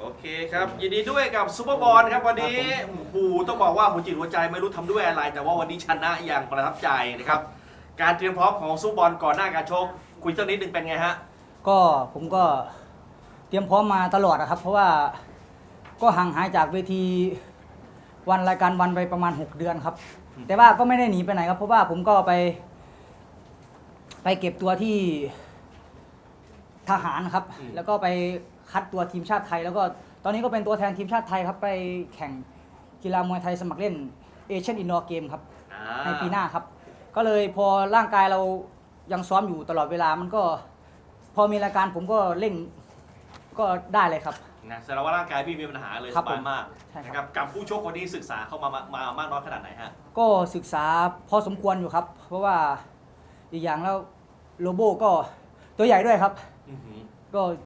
โอเคครับ ยินดีด้วยกับซูเปอร์บอลครับวันนี้โอ้โหต้องบอกว่าหัวจิตหัวใจไม่รู้ทำด้วยอะไร แต่ว่าวันนี้ชนะอย่างประทับใจนะครับ การเตรียมพร้อมของซูเปอร์บอลก่อนหน้าการชก คุยสักนิดหนึ่งเป็นไงฮะ ก็ผมก็เตรียมพร้อมมาตลอดนะครับ เพราะว่าก็ห่างหายจากเวทีวันรายการวันไปประมาณ 6 เดือนครับ แต่ว่าก็ไม่ได้หนีไปไหนครับ เพราะว่าผมก็ไป ไปเก็บตัวที่ ทหารครับแล้วก็ไปคัดตัวทีมชาติไทย แล้วก็ตอนนี้ก็เป็นตัวแทนทีมชาติไทยครับ ไปแข่งกีฬามวยไทยสมัครเล่นเอเชียนอินดอร์เกมครับ อ่าในปีหน้าครับ ก็เลยพอร่างกายเรายังซ้อมอยู่ตลอดเวลา มันก็ พอมีรายการผมก็เร่งก็ได้เลยครับ นะแสดงว่าร่างกายพี่มีปัญหาเลยครัสบบายมากใช่ครับ นะครับกับผู้ชกคนนี้ศึกษาเข้ามามามามากน้อยขนาดไหนฮะ ก็ศึกษาพอสมควรอยู่ครับ เพราะว่าอีกอย่างแล้วโลโบก็ ตัวใหญ่ด้วยครับอื้อหือก็